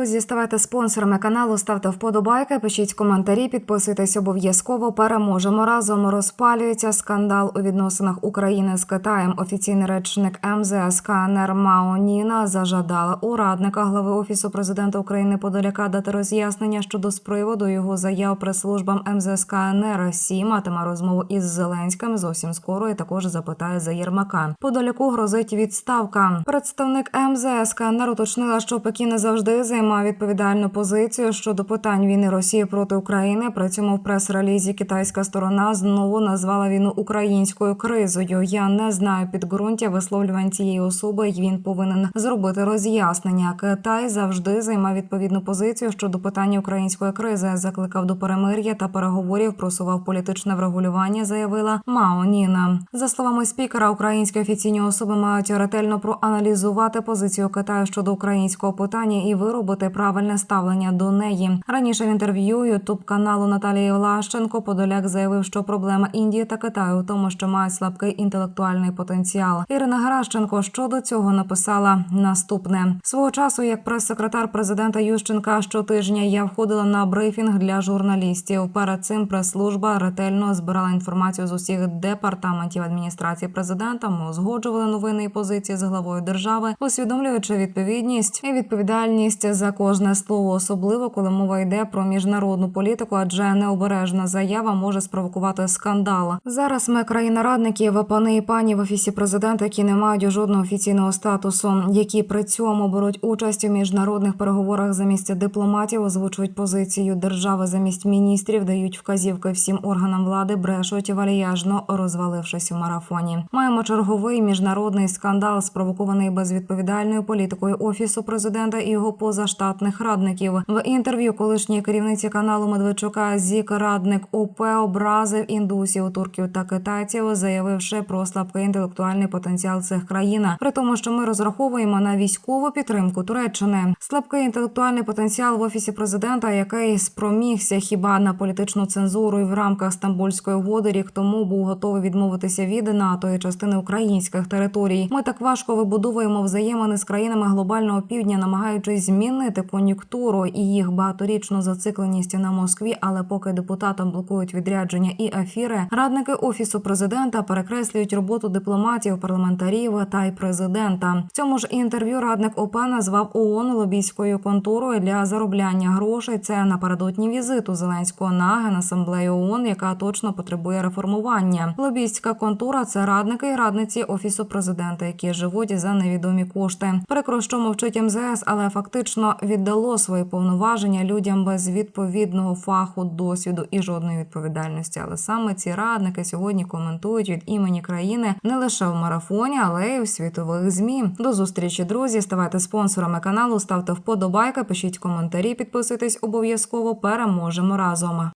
Друзі, ставайте спонсорами каналу, ставте вподобайки, пишіть коментарі, підписуйтесь обов'язково. Переможемо разом. Розпалюється скандал у відносинах України з Китаєм. Офіційний речник МЗС КНР Мао Ніна зажадала у радника глави офісу президента України Подоляка дати роз'яснення щодо з приводу його заяв прес-службам МЗС КНР. Сі матиме розмову із Зеленським зовсім скоро і також запитає за Єрмака. Подоляку грозить відставка. Представник МЗС КНР уточнила, що Пекін завжди займав відповідальну позицію щодо питань війни Росії проти України. При цьому в прес-релізі китайська сторона знову назвала війну українською кризою. Я не знаю підґрунтя висловлювань цієї особи. і Він повинен зробити роз'яснення. Китай завжди займав відповідну позицію щодо питання української кризи. Закликав до перемир'я та переговорів. Просував політичне врегулювання. Заявила Мао Ніна. За словами спікера, українські офіційні особи мають ретельно проаналізувати позицію Китаю щодо українського питання і виробити правильне ставлення до неї. Раніше в інтерв'ю ютуб каналу Наталії Влащенко Подоляк заявив, що проблема Індії та Китаю у тому, що мають слабкий інтелектуальний потенціал. Ірина Геращенко щодо цього написала наступне свого часу, як прес-секретар президента Ющенка щотижня я входила на брифінг для журналістів. Перед цим прес-служба ретельно збирала інформацію з усіх департаментів адміністрації президента. Ми узгоджували новини і позиції з главою держави, усвідомлюючи відповідність і відповідальність за кожне слово, особливо коли мова йде про міжнародну політику, адже необережна заява може спровокувати скандал. Зараз ми країна радників, пани і пані в офісі президента, які не мають жодного офіційного статусу, які при цьому беруть участь у міжнародних переговорах замість дипломатів, озвучують позицію держави замість міністрів, дають вказівки всім органам влади, брешуть вальяжно розвалившись у марафоні. Маємо черговий міжнародний скандал, спровокований безвідповідальною політикою офісу президента і його позаштатних радників. В інтерв'ю колишньої керівниці каналу Медведчука Зік радник ОП образив індусів, турків та китайців, заявивши про слабкий інтелектуальний потенціал цих країн. При тому, що ми розраховуємо на військову підтримку Туреччини. Слабкий інтелектуальний потенціал в офісі президента, який спромігся хіба на політичну цензуру і в рамках Стамбульської угоди рік тому був готовий відмовитися від НАТО і частини українських територій. Ми так важко вибудовуємо взаємини з країнами глобального півдня, намагаючись змінити кон'юнктуру і їх багаторічну зацикленість на Москві. Але поки депутатам блокують відрядження і ефіри, радники офісу президента перекреслюють роботу дипломатів, парламентарів та й президента. В цьому ж інтерв'ю радник ОП назвав ООН лобійською конторою для заробляння грошей. Це напередодні візиту Зеленського на генасамблею ООН, яка точно потребує реформування. Лобійська контора це радники і радниці офісу президента, які живуть за невідомі кошти. Прикро, що мовчить МЗС, але фактично віддало свої повноваження людям без відповідного фаху, досвіду і жодної відповідальності. Але саме ці радники сьогодні коментують від імені країни не лише в марафоні, але й у світових змі. До зустрічі, друзі. Ставайте спонсорами каналу, ставте вподобайки, пишіть коментарі, підписуйтесь обов'язково. Переможемо разом.